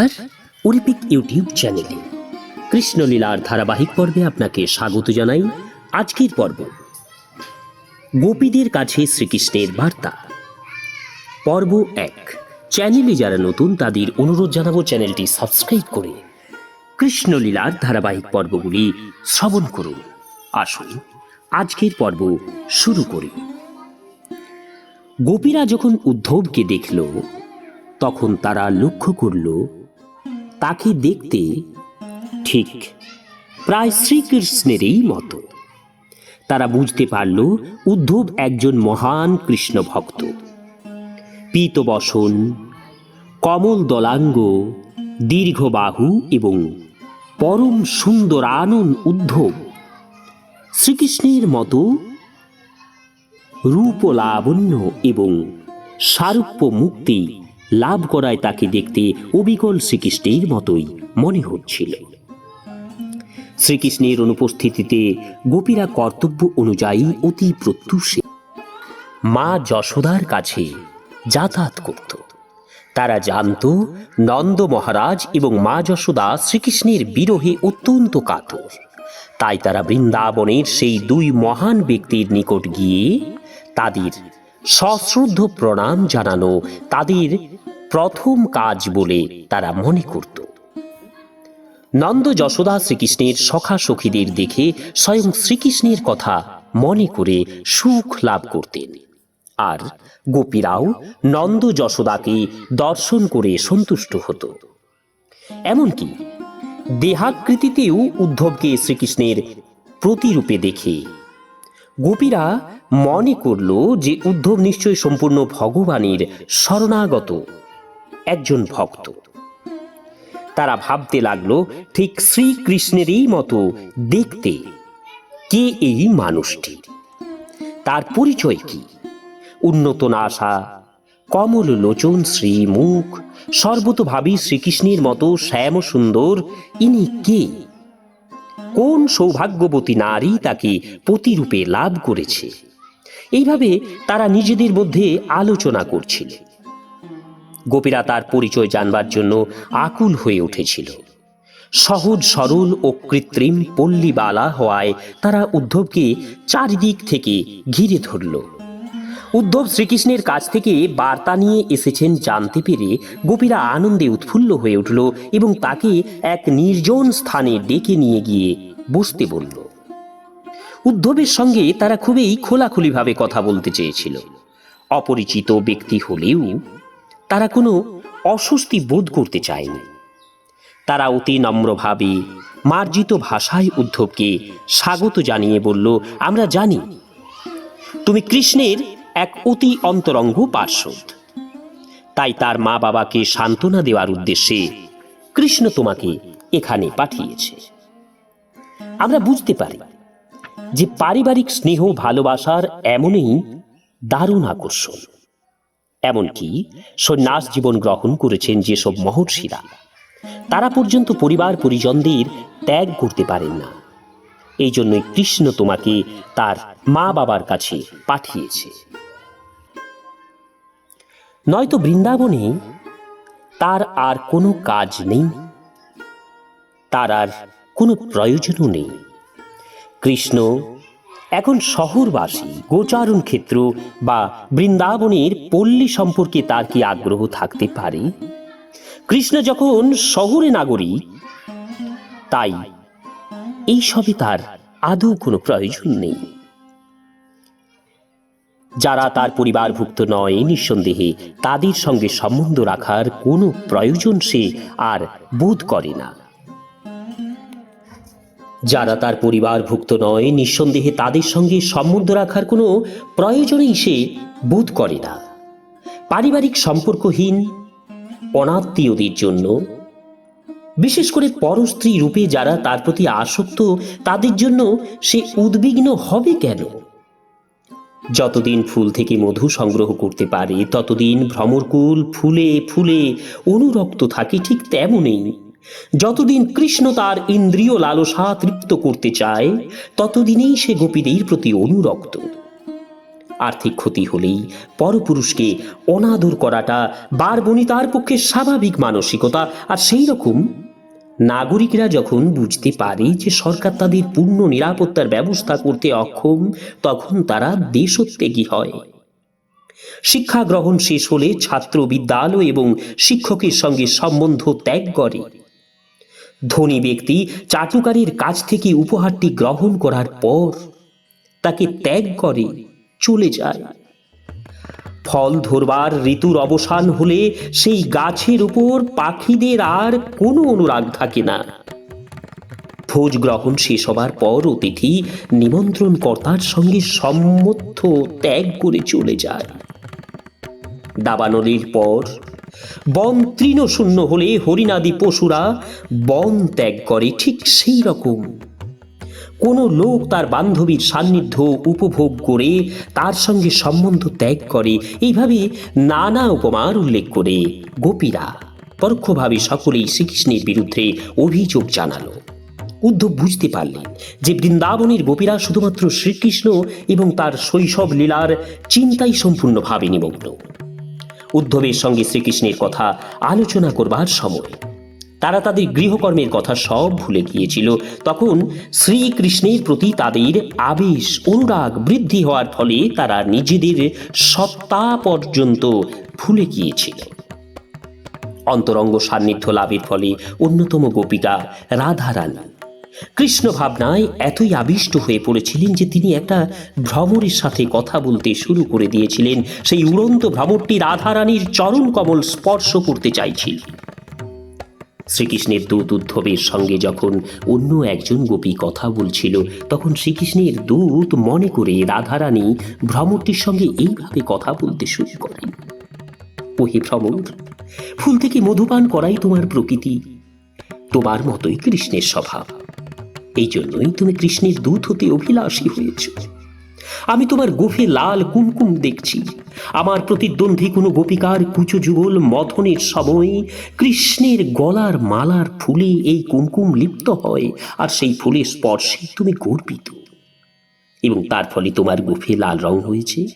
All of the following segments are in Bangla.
আর অলিম্পিক ইউটিউব চ্যানেলে। কৃষ্ণলীলার ধারাবাহিক পর্বে আপনাকে স্বাগত জানাই আজকের পর্ব। গোপীদের কাছে শ্রীকৃষ্ণের বার্তা। পর্ব এক। চ্যানেলে যারা নতুন, তাদের অনুরোধ জানাব চ্যানেলটি সাবস্ক্রাইব করে কৃষ্ণলীলার ধারাবাহিক পর্বগুলি শ্রবণ করুন। আসুন, আজকের পর্ব শুরু করি। গোপীরা যখন উদ্ধবকে দেখল, তখন তারা লক্ষ্য করল তাকে দেখতে ঠিক প্রায় শ্রীকৃষ্ণেরই মতো। তারা বুঝতে পারল, উদ্ধব একজন মহান কৃষ্ণ ভক্ত। পীতবসন কমল দলাঙ্গ দীর্ঘ বাহু এবং পরম সুন্দর আনন উদ্ধব শ্রীকৃষ্ণের মতো রূপ লাবণ্য এবং সারূপ্য মুক্তি লাভ করায় তাকে দেখতে অবিকল শ্রীকৃষ্ণের মতোই মনে হচ্ছিল। শ্রীকৃষ্ণের অনুপস্থিতিতে গোপীরা কর্তব্য অনুযায়ী অতি প্রত্যুষে। মা যশোদার কাছে যাতায়াত করত। তারা জানত, নন্দ মহারাজ এবং মা যশোদা শ্রীকৃষ্ণের বিরহে অত্যন্ত কাতর। তাই তারা বৃন্দাবনের সেই দুই মহান ব্যক্তির নিকট গিয়ে তাদের সশ্রদ্ধ প্রণাম জানানো তাদের প্রথম কাজ বলে তারা মনে করত। নন্দ যশোদা শ্রীকৃষ্ণের সখা সখীদের দেখে স্বয়ং শ্রীকৃষ্ণের কথা মনে করে সুখ লাভ করতেন। আর গোপীরাও নন্দ যশোদাকে দর্শন করে সন্তুষ্ট হতো। এমনকি দেহাকৃতিতেও উদ্ধবকে শ্রীকৃষ্ণের প্রতিরূপে দেখে গোপীরা মনে করল যে উদ্ধব নিশ্চয় সম্পূর্ণ ভগবানের শরণাগত, একজন ভক্ত। তারা ভাবতে লাগল, ঠিক শ্রীকৃষ্ণেরই মতো দেখতে কে এই মানুষটি? তার পরিচয় কি? উন্নত নাশা কমল লোচন শ্রী মুখ সর্বতভাবী শ্রীকৃষ্ণের মতো শ্যাম সুন্দর ইনি কে? কোন সৌভাগ্যবতী নারী তাকে প্রতিরূপে লাভ করেছে? এইভাবে তারা নিজেদের মধ্যে আলোচনা করছিল। গোপীরা তার পরিচয় জানবার জন্য আকুল হয়ে উঠেছিল। সহজ, সরল ও কৃত্রিম পল্লীবালা হওয়ায় তারা উদ্ধবকে চারিদিক থেকে ঘিরে ধরল। উদ্ধব শ্রীকৃষ্ণের কাছ থেকে বার্তা নিয়ে এসেছেন জানতে পেরে গোপীরা আনন্দে উৎফুল্ল হয়ে উঠল এবং তাকে এক নির্জন স্থানে ডেকে নিয়ে গিয়ে বসতে বলল। উদ্ধবের সঙ্গে তারা খুবই খোলাখুলিভাবে কথা বলতে চেয়েছিল। অপরিচিত ব্যক্তি হলেও তারা কোনো অস্বস্তি বোধ করতে চায়নি। তারা অতি নম্রভাবে মার্জিত ভাষায় উদ্ধবকে স্বাগত জানিয়ে বলল, আমরা জানি। তুমি কৃষ্ণের এক অতি অন্তরঙ্গ পার্শ্বদ। তাই তার মা বাবাকে সান্ত্বনা দেওয়ার উদ্দেশ্যে কৃষ্ণ তোমাকে এখানে পাঠিয়েছে। আমরা বুঝতে পারি যে পারিবারিক স্নেহ ভালোবাসার এমনই দারুণ আকর্ষণ। এমনকি সন্ন্যাস জীবন গ্রহণ করেছেন যেসব মহর্ষিরা, তারা পর্যন্ত পরিবার পরিজনদের ত্যাগ করতে পারেন না। এই জন্যই কৃষ্ণ তোমাকে তার মা বাবার কাছে পাঠিয়েছে। নয়তো বৃন্দাবনে তার আর কোনো কাজ নেই, তার আর কোনো প্রয়োজনও নেই। কৃষ্ণ, এখন শহরবাসী, গোচারণ ক্ষেত্র বা বৃন্দাবনের পল্লী সম্পর্কে তার কি আগ্রহ থাকতে পারে? কৃষ্ণ যখন শহরে নাগরিক, তাই এইসবে তার আদৌ কোনো প্রয়োজন নেই। যারা তার পরিবারভুক্ত নয়, নিঃসন্দেহে তাদের সঙ্গে সম্বন্ধ রাখার কোনো প্রয়োজন সে আর বোধ করে না। যারা তার পরিবারভুক্ত নয়, নিঃসন্দেহে তাদের সঙ্গে সম্বন্ধ রাখার কোনো প্রয়োজনেই সে বোধ করে না। পারিবারিক সম্পর্কহীন, অনাত্মীয়দের জন্য, বিশেষ করে পরস্ত্রী রূপে যারা তার প্রতি আসক্ত, তাদের জন্য সে উদ্বিগ্ন হবে কেন? যতদিন ফুল থেকে মধু সংগ্রহ করতে পারে, ততদিন ভ্রমরকুল ফুলে ফুলে অনুরক্ত থাকে ঠিক তেমনই। যতদিন কৃষ্ণ তার ইন্দ্রিয় লালসা তৃপ্ত করতে চায়, ততদিনেই সে গোপীদের প্রতি অনুরক্ত। আর্থিক ক্ষতি হলেই পরপুরুষকে অনাদর করাটা বারবনিতার পক্ষে স্বাভাবিক মানসিকতা, আর সেই রকম নাগরিকরা যখন বুঝতে পারে যে সরকার তাদের পূর্ণ নিরাপত্তার ব্যবস্থা করতে অক্ষম, তখন তারা দেশোত্যাগী হয়। শিক্ষা গ্রহণ শেষ হলে ছাত্র বিদ্যালয় এবং শিক্ষকের সঙ্গে সম্বন্ধ ত্যাগ করে। ধনী ব্যক্তি চাটুকারীর কাছ থেকে উপহারটি গ্রহণ করার পর তাকে ত্যাগ করে চলে যায়। ফল ধরবার ঋতুর অবসান হলে সেই গাছের উপর পাখিদের আর কোনো অনুরাগ থাকে না। ভোজ গ্রহণ শেষ হবার পর অতিথি নিমন্ত্রণকর্তার সঙ্গে সম্মত ত্যাগ করে চলে যায়। দাবানলির পর বন তৃণশূন্য হলে হরিণাদি পশুরা বন ত্যাগ করে ঠিক সেই রকম। কোনো লোক তার বান্ধবীর সান্নিধ্য উপভোগ করে তার সঙ্গে সম্বন্ধ ত্যাগ করে। এইভাবে নানা উপমার উল্লেখ করে। গোপীরা পরোক্ষভাবে সকলেই শ্রীকৃষ্ণের বিরুদ্ধে অভিযোগ জানালো। উদ্ধব বুঝতে পারলেন যে বৃন্দাবনের গোপীরা শুধুমাত্র শ্রীকৃষ্ণ এবং তার শৈশব লীলার চিন্তাই সম্পূর্ণভাবে নিমগ্ন। উদ্ধবের সঙ্গে শ্রীকৃষ্ণের কথা আলোচনা করবার সময় তারা তাদের গৃহকর্মের কথা সব ভুলে গিয়েছিল। তখন শ্রীকৃষ্ণের প্রতি তাদের আবেশ, অনুরাগ বৃদ্ধি হওয়ার ফলে তারা নিজেদের সত্তা পর্যন্ত ভুলে গিয়েছিল। অন্তরঙ্গ সান্নিধ্য লাভের ফলে অন্যতম গোপিকা রাধারানী। কৃষ্ণ ভাবনায় এতই আবিষ্ট হয়ে পড়েছিলেন যে তিনি একটা ভ্রমরের সাথে কথা বলতে শুরু করে দিয়েছিলেন। সেই উড়ন্ত ভ্রমরটি রাধারানীর চরণ কমল স্পর্শ করতে চাইছিল। শ্রীকৃষ্ণের দূত উদ্ধবের সঙ্গে যখন অন্য একজন গোপী কথা বলছিল, তখন শ্রীকৃষ্ণের দূত মনে করে রাধারানী ভ্রমরটির সঙ্গে এইভাবে কথা বলতে শুরু করেন। ওহে ভ্রমর, ফুল থেকে মধুপান করাই তোমার প্রকৃতি। তোমার মতোই কৃষ্ণের স্বভাব। এই জন্যই তুমি কৃষ্ণের দূত হতে অভিলাষী হয়েছ। আমি তোমার গোফে লাল কুমকুম দেখছি। আমার প্রতিদ্বন্দ্বী কোনো গোপিকার কুচো যুগল মথনের সময় কৃষ্ণের গলার মালার ফুলে এই কুমকুম লিপ্ত হয়, আর সেই ফুলের স্পর্শে তুমি গর্বিত। এবং তার ফলে তোমার গোফে লাল রং হয়েছে।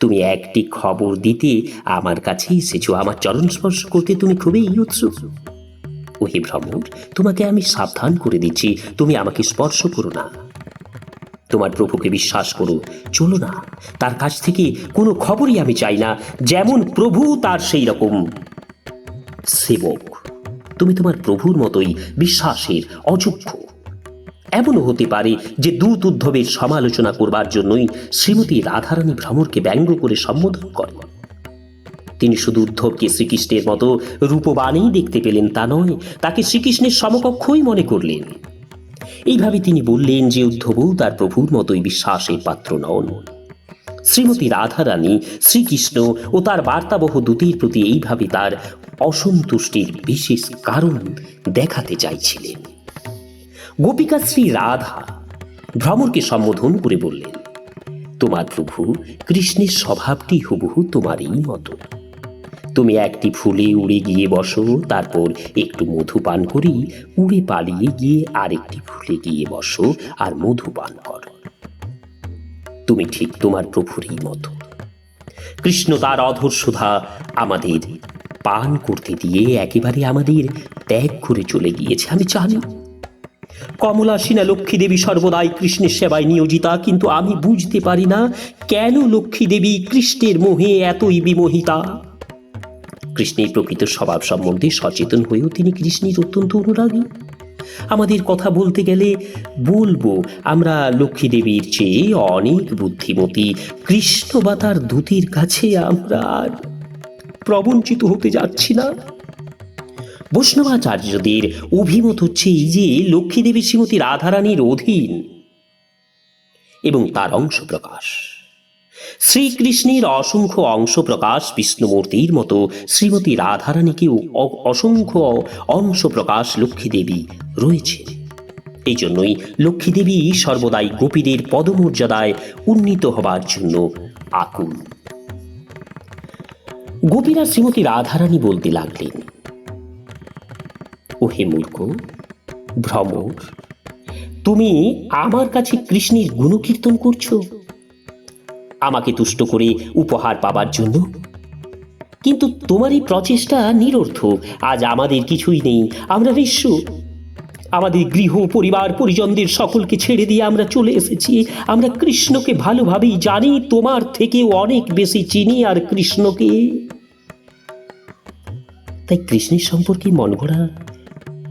তুমি একটি খবর দিতে আমার কাছে এসেছ, আমার চরণ স্পর্শ করতে তুমি খুবই উৎসুক। ওহে ভ্রমণ তোমাকে আমি সাবধান করে দিচ্ছি, তুমি আমাকে স্পর্শ করো না। তোমার প্রভুকে বিশ্বাস করো। চলো না, তার কাছ থেকে কোনো খবরই আমি চাই না, যেমন প্রভু তার সেই রকম। সেবক, তুমি তোমার প্রভুর মতোই বিশ্বাসের অযোগ্য। এমনও হতে পারে যে দূত উদ্ধবের সমালোচনা করবার জন্যই শ্রীমতী রাধারানী ভ্রমরকে ব্যঙ্গ করে সম্বোধন করেন তিনি শুধু উদ্ধবকে শ্রীকৃষ্ণের মতো রূপবানেই দেখতে পেলেন তা নয়, তাকে শ্রীকৃষ্ণের সমকক্ষই মনে করলেন। এইভাবে তিনি বললেন যে উদ্ধবও তার প্রভুর মতোই বিশ্বাসের পাত্র নন। শ্রীমতী রাধারানী শ্রীকৃষ্ণ ও তার বার্তাবহ দূতের প্রতি এইভাবে তার অসন্তুষ্টির বিশেষ কারণ দেখাতে চাইছিলেন। গোপিকা শ্রী রাধা ভ্রমরকে সম্বোধন করে বললেন, তোমার প্রভু কৃষ্ণের স্বভাবটি হুবহু তোমারই মতো তুমি একটি ফুলে উড়ে গিয়ে বসো, তারপর একটু মধু পান করি, উড়ে পালিয়ে গিয়ে আরেকটি ফুলে গিয়ে বসো আর মধু পান করো। তুমি ঠিক তোমার প্রভুরই মতো। কৃষ্ণ তার অধর সুধা আমাদের পান করতে দিয়ে একেবারে আমাদের ত্যাগ করে চলে গিয়েছে। আমি জানি। কমলাসীনা লক্ষ্মী দেবী সর্বদাই কৃষ্ণের সেবায় নিয়োজিতা, কিন্তু আমি বুঝতে পারি না কেন লক্ষ্মী দেবী কৃষ্ণের মোহে এতই বিমোহিতা। কৃষ্ণের প্রকৃত স্বভাব সম্বন্ধে সচেতন হয়েও তিনি কৃষ্ণের অত্যন্ত অনুরাগী। আমাদের কথা বলতে গেলে বলব, আমরা লক্ষ্মী দেবীর চেয়ে অনেক বুদ্ধিমতী। কৃষ্ণ বা তার দূতের কাছে আমরা আর প্রবঞ্চিত হতে যাচ্ছি না। বৈষ্ণবাচার্যদের অভিমত হচ্ছে এই যে লক্ষ্মী দেবী শ্রীমতী রাধারানীর অধীন এবং তার অংশ প্রকাশ শ্রীকৃষ্ণের অসংখ্য অংশ প্রকাশ বিষ্ণুমূর্তির মতো শ্রীমতী রাধারানীকেও অসংখ্য অংশ প্রকাশ লক্ষ্মী দেবী রয়েছে। এই জন্যই লক্ষ্মী দেবী সর্বদাই গোপীদের পদমর্যাদায় উন্নীত হবার জন্য আকুল। গোপীরা শ্রীমতী রাধারানী বলতে লাগলেন, ওহে মূর্খ, ভ্রমর, তুমি আমার কাছে কৃষ্ণের গুণকীর্তন করছ? আমাকে তুষ্ট করে উপহার পাবার জন্য। কিন্তু তোমার এই প্রচেষ্টা নিরর্থ। আজ আমাদের কিছুই নেই। আমরা নিঃস্ব আমাদের গৃহ, পরিবার, পরিজনদের সকলকে ছেড়ে দিয়ে আমরা চলে এসেছি। আমরা কৃষ্ণকে ভালোভাবেই জানি, তোমার থেকেও অনেক বেশি চিনি আর কৃষ্ণকে। তাই কৃষ্ণের সম্পর্কে মন গড়া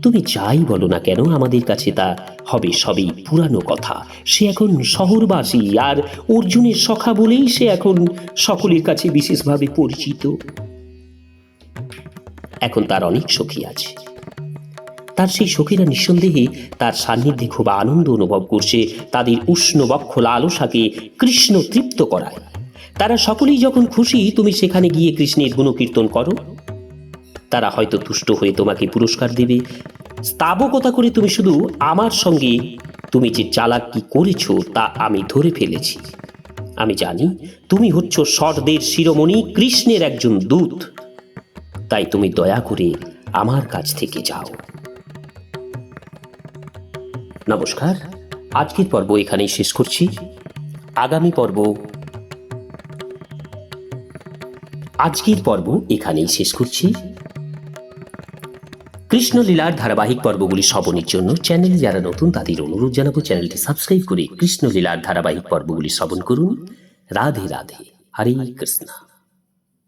তুমি যাই বলো না কেন, আমাদের কাছে তা হবে সবই পুরানো কথা। সে এখন শহরবাসী, আর অর্জুনের সখা বলেই সে এখন সকলের কাছে বিশেষভাবে পরিচিত। এখন তার অনেক সখী আছে। তার সেই সখীরা নিঃসন্দেহে তার সান্নিধ্যে খুব আনন্দ অনুভব করছে, তাদের উষ্ণ বক্ষ লালসাকে কৃষ্ণ তৃপ্ত করায়। তারা সকলেই যখন খুশি, তুমি সেখানে গিয়ে কৃষ্ণের গুণকীর্তন করো। তারা হয়তো তুষ্ট হয়ে তোমাকে পুরস্কার দেবে। স্তাবকতা করে তুমি শুধু আমার সঙ্গে তুমি যে চালাক কি করেছ তা আমি ধরে ফেলেছি। আমি জানি তুমি হচ্ছ স্বর্দের শিরোমণি, কৃষ্ণের একজন দূত। তাই তুমি দয়া করে আমার কাছ থেকে যাও। নমস্কার, আজকের পর্ব এখানেই শেষ করছি। আগামী পর্ব আজকের পর্ব এখানেই শেষ করছি। কৃষ্ণলীলার ধারাবাহিক পর্বগুলি শ্রবণের জন্য চ্যানেলে যারা নতুন, তাদের অনুরোধ জানাব চ্যানেলটি সাবস্ক্রাইব করে কৃষ্ণলীলার ধারাবাহিক পর্বগুলি শ্রবণ করুন। রাধে রাধে। হরে কৃষ্ণা।